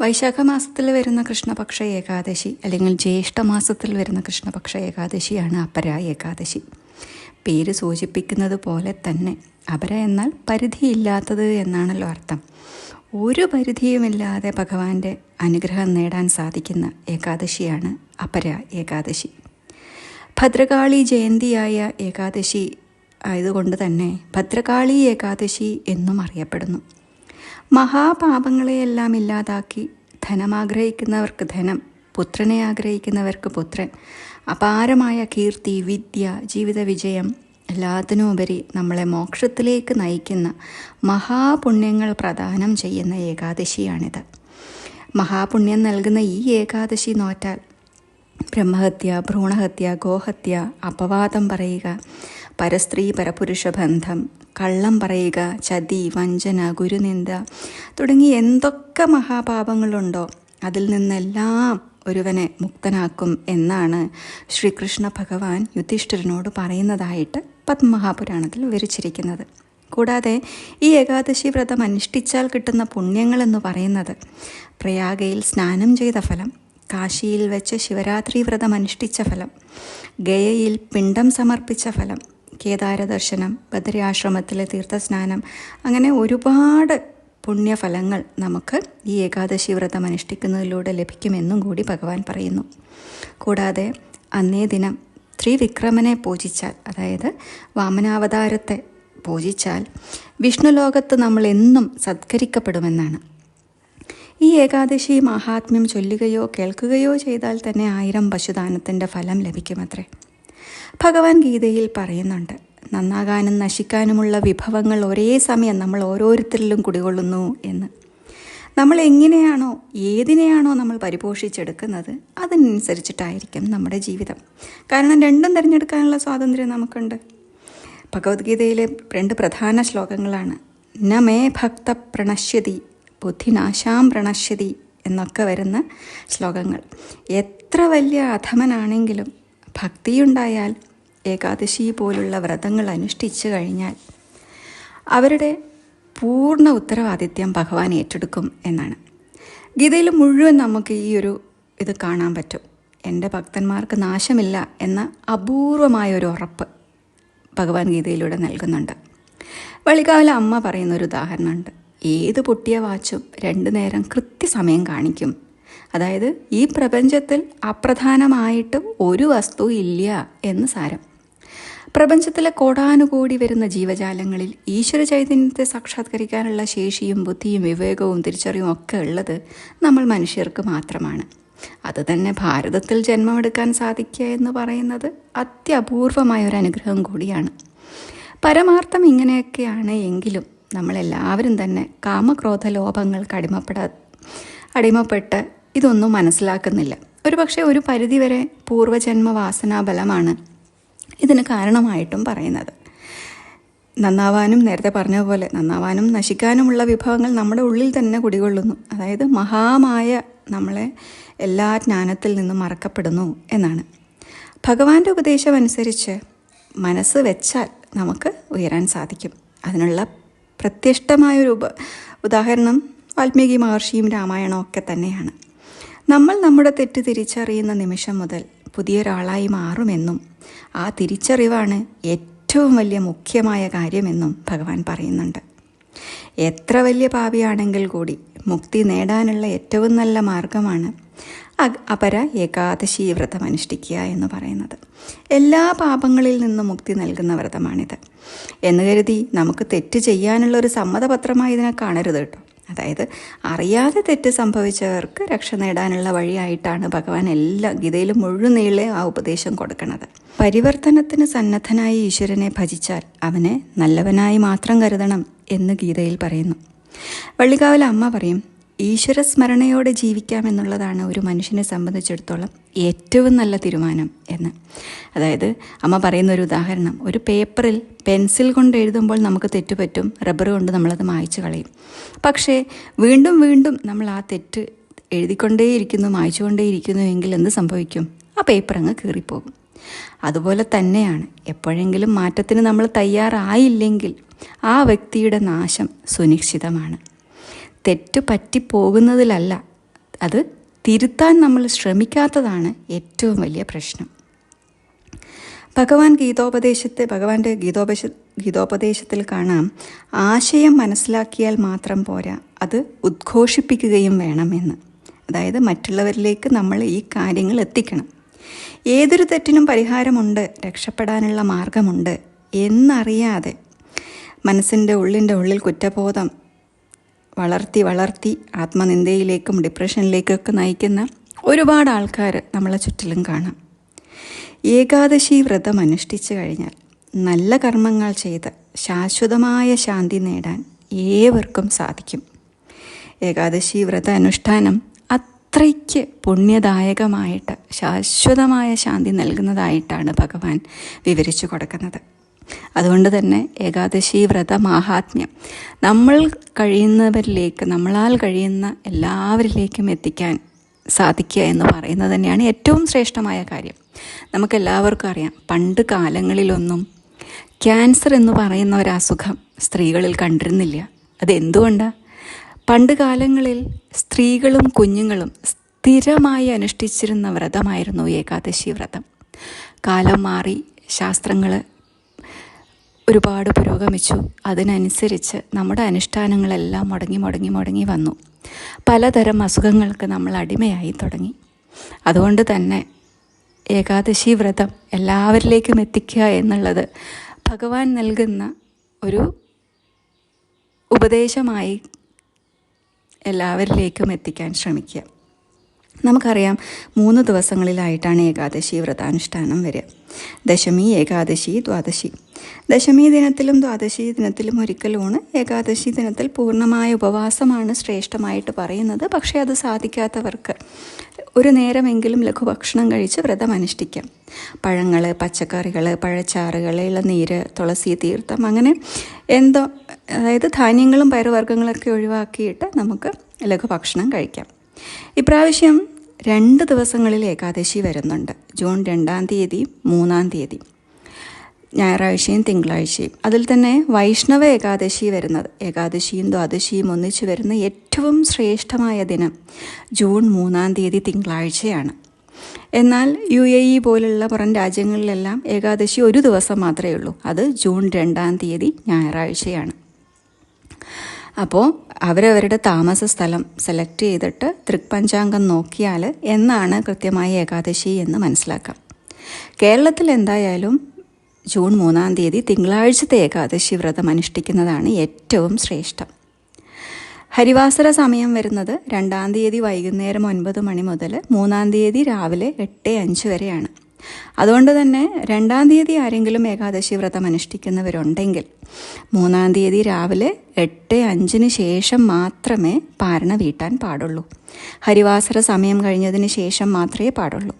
വൈശാഖ മാസത്തിൽ വരുന്ന കൃഷ്ണപക്ഷ ഏകാദശി അല്ലെങ്കിൽ ജ്യേഷ്ഠ മാസത്തിൽ വരുന്ന കൃഷ്ണപക്ഷ ഏകാദശിയാണ് അപര ഏകാദശി. പേര് സൂചിപ്പിക്കുന്നത് പോലെ തന്നെ അപര എന്നാൽ പരിധിയില്ലാത്തത് എന്നാണല്ലോ അർത്ഥം. ഒരു പരിധിയുമില്ലാതെ ഭഗവാന്റെ അനുഗ്രഹം നേടാൻ സാധിക്കുന്ന ഏകാദശിയാണ് അപര ഏകാദശി. ഭദ്രകാളി ജയന്തിയായ ഏകാദശി ആയതുകൊണ്ട് തന്നെ ഭദ്രകാളി ഏകാദശി എന്നും അറിയപ്പെടുന്നു. മഹാപാപങ്ങളെയെല്ലാം ഇല്ലാതാക്കി ധനമാഗ്രഹിക്കുന്നവർക്ക് ധനം പുത്രനെ ആഗ്രഹിക്കുന്നവർക്ക് പുത്രൻ. അപാരമായ കീർത്തി വിദ്യ ജീവിത വിജയം എല്ലാത്തിനുമുപരി നമ്മളെ മോക്ഷത്തിലേക്ക് നയിക്കുന്ന മഹാപുണ്യങ്ങൾ പ്രദാനം ചെയ്യുന്ന ഏകാദശിയാണിത്. മഹാപുണ്യം നൽകുന്ന ഈ ഏകാദശി നോറ്റാൽ ബ്രഹ്മഹത്യ ഭ്രൂണഹത്യ ഗോഹത്യ അപവാദം പറയുക പരസ്ത്രീ പരപുരുഷ ബന്ധം കള്ളം പറയുക ചതി വഞ്ചന ഗുരുനിന്ദ തുടങ്ങി എന്തൊക്കെ മഹാപാപങ്ങളുണ്ടോ അതിൽ നിന്നെല്ലാം ഒരുവനെ മുക്തനാക്കും എന്നാണ് ശ്രീകൃഷ്ണ ഭഗവാൻ യുധിഷ്ഠിരനോട് പറയുന്നതായിട്ട് പത്മഹാപുരാണത്തിൽ വിവരിച്ചിരിക്കുന്നത്. കൂടാതെ ഈ ഏകാദശി വ്രതം അനുഷ്ഠിച്ചാൽ കിട്ടുന്ന പുണ്യങ്ങൾ എന്ന് പറയുന്നത് പ്രയാഗയിൽ സ്നാനം ചെയ്ത ഫലം കാശിയിൽ വെച്ച് ശിവരാത്രി വ്രതം അനുഷ്ഠിച്ച ഫലം ഗയയിൽ പിണ്ടം സമർപ്പിച്ച ഫലം കേദാര ദർശനം ബദരിയാശ്രമത്തിലെ തീർത്ഥസ്നാനം അങ്ങനെ ഒരുപാട് പുണ്യഫലങ്ങൾ നമുക്ക് ഈ ഏകാദശി വ്രതം അനുഷ്ഠിക്കുന്നതിലൂടെ ലഭിക്കുമെന്നും കൂടി ഭഗവാൻ പറയുന്നു. കൂടാതെ അന്നേ ദിനം ത്രിവിക്രമനെ പൂജിച്ചാൽ അതായത് വാമനാവതാരത്തെ പൂജിച്ചാൽ വിഷ്ണു വിഷ്ണുലോകത്ത് നമ്മൾ എന്നും സത്കരിക്കപ്പെടുമെന്നാണ്. ഈ ഏകാദശി മഹാത്മ്യം ചൊല്ലുകയോ കേൾക്കുകയോ ചെയ്താൽ തന്നെ ആയിരം പശുദാനത്തിന്റെ ഫലം ലഭിക്കുമത്രേ. ഭഗവാൻ ഗീതയിൽ പറയുന്നുണ്ട് നന്നാകാനും നശിക്കാനുമുള്ള വിഭവങ്ങൾ ഒരേ സമയം നമ്മൾ ഓരോരുത്തരിലും കുടികൊള്ളുന്നു എന്ന്. നമ്മൾ എങ്ങനെയാണോ ഏതിനെയാണോ നമ്മൾ പരിപോഷിച്ചെടുക്കുന്നത് അതിനനുസരിച്ചിട്ടായിരിക്കും നമ്മുടെ ജീവിതം. കാരണം രണ്ടും തിരഞ്ഞെടുക്കാനുള്ള സ്വാതന്ത്ര്യം നമുക്കുണ്ട്. ഭഗവത്ഗീതയിലെ രണ്ട് പ്രധാന ശ്ലോകങ്ങളാണ് ന മേ ഭക്ത പ്രണശ്യതി ബുദ്ധിനാശാം പ്രണശ്യതി എന്നൊക്കെ വരുന്ന ശ്ലോകങ്ങൾ. എത്ര വലിയ അധമനാണെങ്കിലും ഭക്തിയുണ്ടായാൽ ഏകാദശി പോലുള്ള വ്രതങ്ങൾ അനുഷ്ഠിച്ചു കഴിഞ്ഞാൽ അവരുടെ പൂർണ ഉത്തരവാദിത്യം ഭഗവാൻ ഏറ്റെടുക്കും എന്നാണ്. ഗീതയിൽ മുഴുവൻ നമുക്ക് ഈ ഒരു ഇത് കാണാൻ പറ്റും. എന്റെ ഭക്തന്മാർക്ക് നാശമില്ല എന്ന അപൂർവമായ ഒരു ഉറപ്പ് ഭഗവാൻ ഗീതയിലൂടെ നൽകുന്നുണ്ട്. വളികാവിലെ അമ്മ പറയുന്ന ഒരു ഉദാഹരണമുണ്ട്. ഏത് പൊട്ടിയ വാച്ചും രണ്ടു നേരം കൃത്യസമയം കാണിക്കും. അതായത് ഈ പ്രപഞ്ചത്തിൽ അപ്രധാനമായിട്ട് ഒരു വസ്തു ഇല്ല എന്ന് സാരം. പ്രപഞ്ചത്തിലെ കോടാനുകോടി വരുന്ന ജീവജാലങ്ങളിൽ ഈശ്വര ചൈതന്യത്തെ സാക്ഷാത്കരിക്കാനുള്ള ശേഷിയും ബുദ്ധിയും വിവേകവും തിരിച്ചറിവും ഒക്കെ ഉള്ളത് നമ്മൾ മനുഷ്യർക്ക് മാത്രമാണ്. അത് തന്നെ ഭാരതത്തിൽ ജന്മമെടുക്കാൻ സാധിക്കുക എന്ന് പറയുന്നത് അത്യപൂർവമായ ഒരു അനുഗ്രഹം കൂടിയാണ്. പരമാർത്ഥം ഇങ്ങനെയൊക്കെയാണ് എങ്കിലും നമ്മളെല്ലാവരും തന്നെ കാമക്രോധ ലോഭങ്ങൾക്ക് അടിമപ്പെടാ അടിമപ്പെട്ട് ഇതൊന്നും മനസ്സിലാക്കുന്നില്ല. ഒരു പക്ഷേ ഒരു പരിധിവരെ പൂർവജന്മ വാസനാബലമാണ് ഇതിന് കാരണമായിട്ടും പറയുന്നത്. നന്നാവാനും നേരത്തെ പറഞ്ഞ പോലെ നന്നാവാനും നശിക്കാനുമുള്ള വിഭവങ്ങൾ നമ്മുടെ ഉള്ളിൽ തന്നെ കുടികൊള്ളുന്നു. അതായത് മഹാമായ നമ്മളെ എല്ലാ ജ്ഞാനത്തിൽ നിന്നും മറക്കപ്പെടുന്നു എന്നാണ്. ഭഗവാന്റെ ഉപദേശം അനുസരിച്ച് മനസ്സ് വെച്ചാൽ നമുക്ക് ഉയരാൻ സാധിക്കും. അതിനുള്ള പ്രത്യക്ഷമായൊരു ഉപ ഉദാഹരണം വാൽമീകി മഹർഷിയും രാമായണവും ഒക്കെ തന്നെയാണ്. നമ്മൾ നമ്മുടെ തെറ്റ് തിരിച്ചറിയുന്ന നിമിഷം മുതൽ പുതിയൊരാളായി മാറുമെന്നും ആ തിരിച്ചറിവാണ് ഏറ്റവും വലിയ മുഖ്യമായ കാര്യമെന്നും ഭഗവാൻ പറയുന്നുണ്ട്. എത്ര വലിയ പാപിയാണെങ്കിൽ കൂടി മുക്തി നേടാനുള്ള ഏറ്റവും നല്ല മാർഗമാണ് അപര ഏകാദശി വ്രതം അനുഷ്ഠിക്കുക എന്ന് പറയുന്നത്. എല്ലാ പാപങ്ങളിൽ നിന്നും മുക്തി നൽകുന്ന വ്രതമാണിത്. എന്ന് കരുതി നമുക്ക് തെറ്റ് ചെയ്യാനുള്ള ഒരു സമ്മതപത്രമായി ഇതിനെ കാണരുത് കേട്ടോ. അതായത് അറിയാതെ തെറ്റ് സംഭവിച്ചവർക്ക് രക്ഷ നേടാനുള്ള വഴിയായിട്ടാണ് ഭഗവാൻ എല്ലാ ഗീതയിലും മുഴുനീളെ ആ ഉപദേശം കൊടുക്കുന്നത്. പരിവർത്തനത്തിന് സന്നദ്ധനായി ഈശ്വരനെ ഭജിച്ചാൽ അവനെ നല്ലവനായി മാത്രം കരുതണം എന്ന് ഗീതയിൽ പറയുന്നു. വള്ളികാവിലെ അമ്മ പറയും ഈശ്വര സ്മരണയോടെ ജീവിക്കാമെന്നുള്ളതാണ് ഒരു മനുഷ്യനെ സംബന്ധിച്ചിടത്തോളം ഏറ്റവും നല്ല തീരുമാനം എന്ന്. അതായത് അമ്മ പറയുന്ന ഒരു ഉദാഹരണം ഒരു പേപ്പറിൽ പെൻസിൽ കൊണ്ട് എഴുതുമ്പോൾ നമുക്ക് തെറ്റുപറ്റും റബ്ബർ കൊണ്ട് നമ്മളത് മായ്ച്ചു കളയും. പക്ഷേ വീണ്ടും വീണ്ടും നമ്മൾ ആ തെറ്റ് എഴുതിക്കൊണ്ടേയിരിക്കുന്നു മായ്ച്ചുകൊണ്ടേയിരിക്കുന്നു എങ്കിൽ എന്ത് സംഭവിക്കും? ആ പേപ്പർ അങ്ങ് കീറിപ്പോകും. അതുപോലെ തന്നെയാണ് എപ്പോഴെങ്കിലും മാറ്റത്തിന് നമ്മൾ തയ്യാറായില്ലെങ്കിൽ ആ വ്യക്തിയുടെ നാശം സുനിശ്ചിതമാണ്. തെറ്റ് പറ്റിപ്പോകുന്നതിലല്ല അത് തിരുത്താൻ നമ്മൾ ശ്രമിക്കാത്തതാണ് ഏറ്റവും വലിയ പ്രശ്നം. ഭഗവാൻ ഗീതോപദേശത്തെ ഭഗവാന്റെ ഗീതോപദേശ ഗീതോപദേശത്തിൽ കാണാം ആശയം മനസ്സിലാക്കിയാൽ മാത്രം പോരാ അത് ഉദ്ഘോഷിപ്പിക്കുകയും വേണമെന്ന്. അതായത് മറ്റുള്ളവരിലേക്ക് നമ്മൾ ഈ കാര്യങ്ങൾ എത്തിക്കണം. ഏതൊരു തെറ്റിനും പരിഹാരമുണ്ട് രക്ഷപ്പെടാനുള്ള മാർഗമുണ്ട് എന്നറിയാതെ മനസ്സിന്റെ ഉള്ളിന്റെ ഉള്ളിൽ കുറ്റബോധം വളർത്തി വളർത്തി ആത്മനിന്ദയിലേക്കും ഡിപ്രഷനിലേക്കൊക്കെ നയിക്കുന്ന ഒരുപാട് ആൾക്കാർ നമ്മളെ ചുറ്റിലും കാണാം. ഏകാദശി വ്രതം അനുഷ്ഠിച്ചു കഴിഞ്ഞാൽ നല്ല കർമ്മങ്ങൾ ചെയ്ത് ശാശ്വതമായ ശാന്തി നേടാൻ ഏവർക്കും സാധിക്കും. ഏകാദശി വ്രത അനുഷ്ഠാനം അത്രയ്ക്ക് പുണ്യദായകമായിട്ട് ശാശ്വതമായ ശാന്തി നൽകുന്നതായിട്ടാണ് ഭഗവാൻ വിവരിച്ചു കൊടുക്കുന്നത്. അതുകൊണ്ട് തന്നെ ഏകാദശി വ്രത മാഹാത്മ്യം നമ്മൾ കഴിയുന്നവരിലേക്ക് നമ്മളാൽ കഴിയുന്ന എല്ലാവരിലേക്കും എത്തിക്കാൻ സാധിക്കുക എന്ന് പറയുന്നത് തന്നെയാണ് ഏറ്റവും ശ്രേഷ്ഠമായ കാര്യം. നമുക്കെല്ലാവർക്കും അറിയാം പണ്ട് കാലങ്ങളിലൊന്നും ക്യാൻസർ എന്ന് പറയുന്ന ഒരു അസുഖം സ്ത്രീകളിൽ കണ്ടിരുന്നില്ല. അതെന്തുകൊണ്ടാണ് പണ്ട് കാലങ്ങളിൽ സ്ത്രീകളും കുഞ്ഞുങ്ങളും സ്ഥിരമായി അനുഷ്ഠിച്ചിരുന്ന വ്രതമായിരുന്നു ഏകാദശി വ്രതം. കാലം മാറി ശാസ്ത്രങ്ങൾ ഒരുപാട് പുരോഗമിച്ചു. അതിനനുസരിച്ച് നമ്മുടെ അനുഷ്ഠാനങ്ങളെല്ലാം മുടങ്ങി മുടങ്ങി മുടങ്ങി വന്നു. പലതരം അസുഖങ്ങൾക്ക് നമ്മൾ അടിമയായി തുടങ്ങി. അതുകൊണ്ട് തന്നെ ഏകാദശി വ്രതം എല്ലാവരിലേക്കും എത്തിക്കുക എന്നുള്ളത് ഭഗവാൻ നൽകുന്ന ഒരു ഉപദേശമായി എല്ലാവരിലേക്കും എത്തിക്കാൻ ശ്രമിക്കുക. നമുക്കറിയാം മൂന്ന് ദിവസങ്ങളിലായിട്ടാണ് ഏകാദശി വ്രതാനുഷ്ഠാനം വരിക. ദശമി ഏകാദശി ദ്വാദശി. ദശമി ദിനത്തിലും ദ്വാദശി ദിനത്തിലും ഒരിക്കലുമാണ് ഏകാദശി ദിനത്തിൽ പൂർണമായ ഉപവാസമാണ് ശ്രേഷ്ഠമായിട്ട് പറയുന്നത്. പക്ഷേ അത് സാധിക്കാത്തവർക്ക് ഒരു നേരമെങ്കിലും ലഘുഭക്ഷണം കഴിച്ച് വ്രതം അനുഷ്ഠിക്കാം. പഴങ്ങൾ പച്ചക്കറികൾ പഴച്ചാറുകൾ ഇളനീര് തുളസി തീർത്ഥം അങ്ങനെ എന്തോ അതായത് ധാന്യങ്ങളും പയറുവർഗങ്ങളൊക്കെ ഒഴിവാക്കിയിട്ട് നമുക്ക് ലഘുഭക്ഷണം കഴിക്കാം. ഇപ്രാവശ്യം രണ്ട് ദിവസങ്ങളിൽ ഏകാദശി വരുന്നുണ്ട്. ജൂൺ രണ്ടാം തീയതി മൂന്നാം തീയതി. ഞായറാഴ്ചയും തിങ്കളാഴ്ചയും. അതിൽ തന്നെ വൈഷ്ണവ ഏകാദശി വരുന്നത്. ഏകാദശിയും ദ്വാദശിയും ഒന്നിച്ച് വരുന്ന ഏറ്റവും ശ്രേഷ്ഠമായ ദിനം ജൂൺ മൂന്നാം തീയതി തിങ്കളാഴ്ചയാണ്. എന്നാൽ യു എ ഇ പോലുള്ള പുറം രാജ്യങ്ങളിലെല്ലാം ഏകാദശി ഒരു ദിവസം മാത്രമേ ഉള്ളൂ. അത് ജൂൺ രണ്ടാം തീയതി ഞായറാഴ്ചയാണ്. അപ്പോൾ അവരവരുടെ താമസ സ്ഥലം സെലക്ട് ചെയ്തിട്ട് തൃക്പഞ്ചാംഗം നോക്കിയാൽ എന്നാണ് കൃത്യമായി ഏകാദശി എന്ന് മനസ്സിലാക്കാം. കേരളത്തിൽ എന്തായാലും ജൂൺ മൂന്നാം തീയതി തിങ്കളാഴ്ചത്തെ ഏകാദശി വ്രതം അനുഷ്ഠിക്കുന്നതാണ് ഏറ്റവും ശ്രേഷ്ഠം. ഹരിവാസര സമയം വരുന്നത് രണ്ടാം തീയതി വൈകുന്നേരം ഒൻപത് മണി മുതൽ മൂന്നാം തീയതി രാവിലെ എട്ട് അഞ്ച് വരെയാണ്. അതുകൊണ്ട് തന്നെ രണ്ടാം തീയതി ആരെങ്കിലും ഏകാദശി വ്രതം അനുഷ്ഠിക്കുന്നവരുണ്ടെങ്കിൽ മൂന്നാം തീയതി രാവിലെ എട്ട് അഞ്ചിന് ശേഷം മാത്രമേ പാരണ വീട്ടാൻ പാടുള്ളൂ. ഹരിവാസര സമയം കഴിഞ്ഞതിന് ശേഷം മാത്രമേ പാടുള്ളൂ.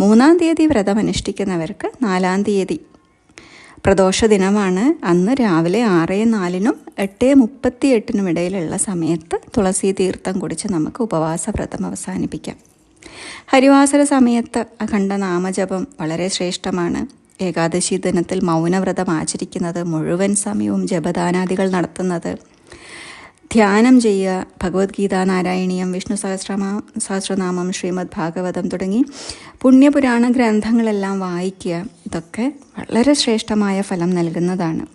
മൂന്നാം തീയതി വ്രതം അനുഷ്ഠിക്കുന്നവർക്ക് നാലാം തീയതി പ്രദോഷ ദിനമാണ് അന്ന് രാവിലെ ആറ് നാലിനും എട്ട് മുപ്പത്തി എട്ടിനും ഇടയിലുള്ള സമയത്ത് തുളസി തീർത്ഥം കുടിച്ച് നമുക്ക് ഉപവാസ വ്രതം അവസാനിപ്പിക്കാം. ഹരിവാസര സമയത്ത് അഖണ്ഡ നാമജപം വളരെ ശ്രേഷ്ഠമാണ്. ഏകാദശി ദിനത്തിൽ മൗനവ്രതം ആചരിക്കുന്നത് മുഴുവൻ സമയവും ജപദാനാദികൾ നടത്തുന്നത്. ധ്യാനം ചെയ്യുക ഭഗവത്ഗീത നാരായണീയം വിഷ്ണു സഹസ്രമാ സഹസ്രനാമം ശ്രീമദ് ഭാഗവതം തുടങ്ങി പുണ്യപുരാണ ഗ്രന്ഥങ്ങളെല്ലാം വായിക്കുക ഇതൊക്കെ വളരെ ശ്രേഷ്ഠമായ ഫലം നൽകുന്നതാണ്.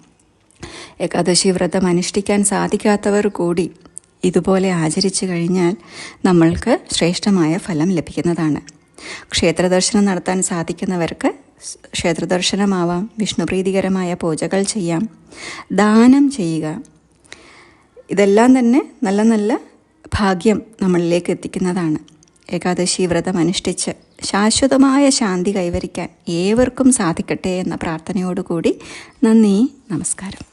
ഏകാദശി വ്രതം അനുഷ്ഠിക്കാൻ സാധിക്കാത്തവർ കൂടി ഇതുപോലെ ആചരിച്ചു കഴിഞ്ഞാൽ നമ്മൾക്ക് ശ്രേഷ്ഠമായ ഫലം ലഭിക്കുന്നതാണ്. ക്ഷേത്രദർശനം നടത്താൻ സാധിക്കുന്നവർക്ക് ക്ഷേത്രദർശനമാവാം വിഷ്ണുപ്രീതികരമായ പൂജകൾ ചെയ്യാം ദാനം ചെയ്യുക. ഇതെല്ലാം തന്നെ നല്ല നല്ല ഭാഗ്യം നമ്മളിലേക്ക് എത്തിക്കുന്നതാണ്. ഏകാദശി വ്രതം അനുഷ്ഠിച്ച് ശാശ്വതമായ ശാന്തി കൈവരിക്കാൻ ഏവർക്കും സാധിക്കട്ടെ എന്ന പ്രാർത്ഥനയോടുകൂടി നന്ദി നമസ്കാരം.